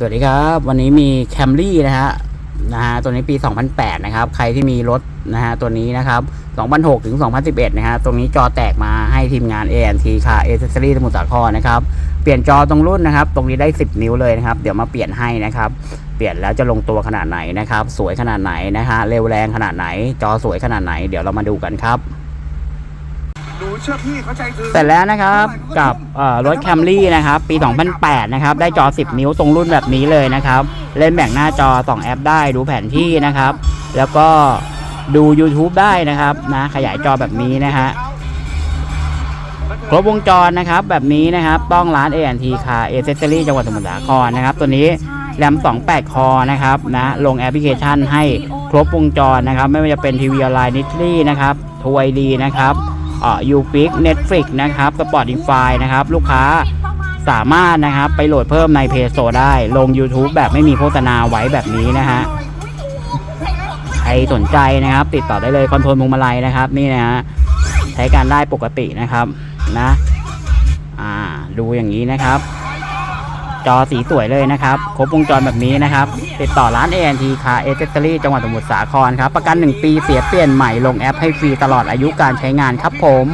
สวัสดีครับ วันนี้มีแคมรี่นะฮะนะฮะตัวนี้ปี 2008 นะครับ ใครที่มีรถนะฮะตัวนี้นะครับ 2006 ถึง 2011 นะฮะตรงนี้จอแตกมาให้ทีมงาน ANT ค่ะ a c c e s s o r y สมุทรสาครนะครับ เปลี่ยนจอตรงรุ่นนะครับ ตรงนี้ได้ 10 นิ้วเลยนะครับ เดี๋ยวมาเปลี่ยนให้นะครับ เปลี่ยนแล้วจะลงตัวขนาดไหนนะครับ สวยขนาดไหนนะฮะเร็วแรงขนาดไหน จอสวยขนาดไหน เดี๋ยวเรามาดูกันครับ เชื่อพี่เขาใจถึงเสร็จแล้วนะครับกับเอ่อรถแคมรี่นะครับ ปี 2008 นะครับ ได้จอ 10 นิ้วตรงรุ่นแบบนี้เลยนะครับ เล่นแบ่งหน้าจอ 2 แอปได้ดูแผนที่นะครับ แล้วก็ดู YouTube ได้นะครับนะขยายจอแบบนี้นะฮะครบวงจรนะครับ แบบนี้นะครับต้องร้าน ANT Car Accessory จังหวัดสมุทรสาครนะครับ ตัวนี้แรม 28 คอนะครับนะลงแอปพลิเคชันให้ครบวงจรนะครับ ไม่ว่าจะเป็นทีวีออนไลน์นิตลี่นะครับทูไอดีนะครับเอ่อ ยูฟิกเน็ตฟลิกนะครับสปอร์ตอินไฟนะครับ ลูกค้าสามารถนะครับไปโหลดเพิ่มในเพจโซได้ ลง YouTube แบบไม่มีโฆษณาไว้แบบนี้นะฮะใครสนใจนะครับ ติดต่อได้เลยคอนโทรลมุมมาลัยนะครับ นี่นะฮะใช้การได้ปกตินะครับนะ อ่า ดูอย่างนี้นะครับ จอสีสวยเลยนะครับ ครบวงจรแบบนี้นะครับ ติดต่อร้าน ANT Car Accessory จังหวัดสมุทรสาครครับ ประกัน 1 ปีเสียเปลี่ยนใหม่ลงแอปให้ฟรีตลอดอายุการใช้งานครับผม